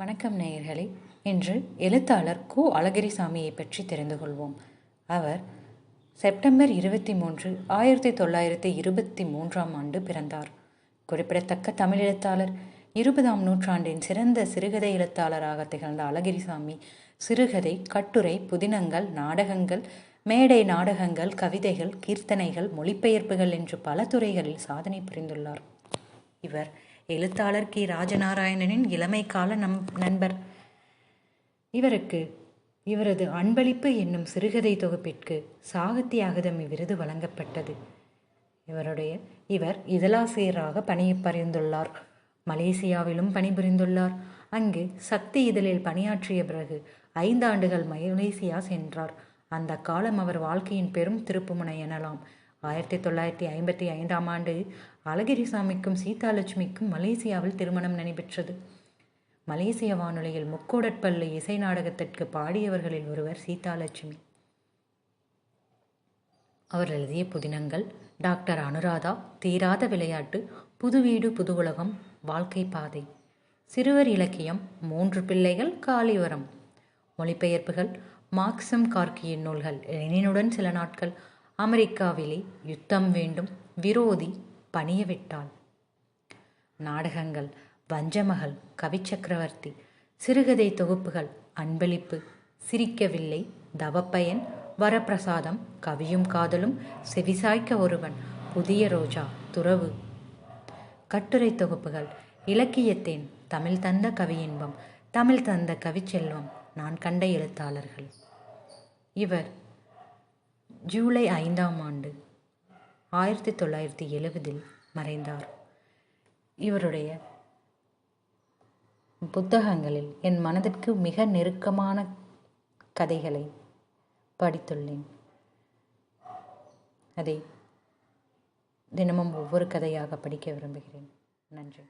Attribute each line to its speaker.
Speaker 1: வணக்கம் நேயர்களே. இன்று எழுத்தாளர் கு. அழகிரிசாமியை பற்றி தெரிந்து கொள்வோம். அவர் செப்டம்பர் இருபத்தி மூன்று ஆயிரத்தி தொள்ளாயிரத்தி இருபத்தி மூன்றாம் ஆண்டு பிறந்தார். குறிப்பிடத்தக்க தமிழ் எழுத்தாளர் இருபதாம் நூற்றாண்டின் சிறந்த சிறுகதை எழுத்தாளராக திகழ்ந்த அழகிரிசாமி சிறுகதை கட்டுரை புதினங்கள் நாடகங்கள் மேடை நாடகங்கள் கவிதைகள் கீர்த்தனைகள் மொழிபெயர்ப்புகள் என்று பல துறைகளில் சாதனை புரிந்துள்ளார். இவர் எழுத்தாளர் கி. ராஜநாராயணனின் இளமை கால நம் நண்பர். இவருக்கு இவரது அன்பளிப்பு என்னும் சிறுகதை தொகுப்பிற்கு சாகித்ய அகாதமி விருது வழங்கப்பட்டது. இவருடைய இவர் இதழாசிரியராக பணி பரிந்துள்ளார் மலேசியாவிலும் பணிபுரிந்துள்ளார். அங்கு சக்தி இதழில் பணியாற்றிய பிறகு ஐந்தாண்டுகள் மலேசியா சென்றார். அந்த காலம் அவர் வாழ்க்கையின் பெரும் திருப்புமுனை எனலாம். ஆயிரத்தி தொள்ளாயிரத்தி ஐம்பத்தி ஐந்தாம் ஆண்டு அழகிரிசாமிக்கும் சீதாலட்சுமிக்கும் மலேசியாவில் திருமணம் நடைபெற்றது. மலேசிய வானொலியில் முக்கோடற்பள்ளி இசை நாடகத்திற்கு பாடியவர்களில் ஒருவர் சீதாலட்சுமி. அவர் எழுதிய புதினங்கள் டாக்டர் அனுராதா தீராத விளையாட்டு புது வீடு புது உலகம் வாழ்க்கை பாதை. சிறுவர் இலக்கியம் மூன்று பிள்ளைகள் காலிவரம் மொழிபெயர்ப்புகள் மார்க்சம் கார்கியின் நூல்கள் லெனினுடன் சில நாட்கள் அமெரிக்காவிலே யுத்தம் வேண்டும் விரோதி பணிய விட்டாள் நாடகங்கள் வஞ்சமகள் கவிச்சக்கரவர்த்தி சிறுகதை தொகுப்புகள் அன்பளிப்பு சிரிக்கவில்லை தவப்பயன் வரப்பிரசாதம் கவியும் காதலும் செவிசாய்க்க ஒருவன் புதிய ரோஜா துறவு. கட்டுரை தொகுப்புகள் இலக்கியத்தேன் தமிழ் தந்த கவியின்பம் தமிழ் தந்த கவிச்செல்வம் நான் கண்ட எழுத்தாளர்கள். இவர் ஜூலை ஐந்தாம் ஆண்டு ஆயிரத்தி தொள்ளாயிரத்தி எழுபதில் மறைந்தார். இவருடைய புத்தகங்களில் என் மனதிற்கு மிக நெருக்கமான கதைகளை படித்துள்ளேன். அதை தினமும் ஒவ்வொரு கதையாக படிக்க விரும்புகிறேன். நன்றி.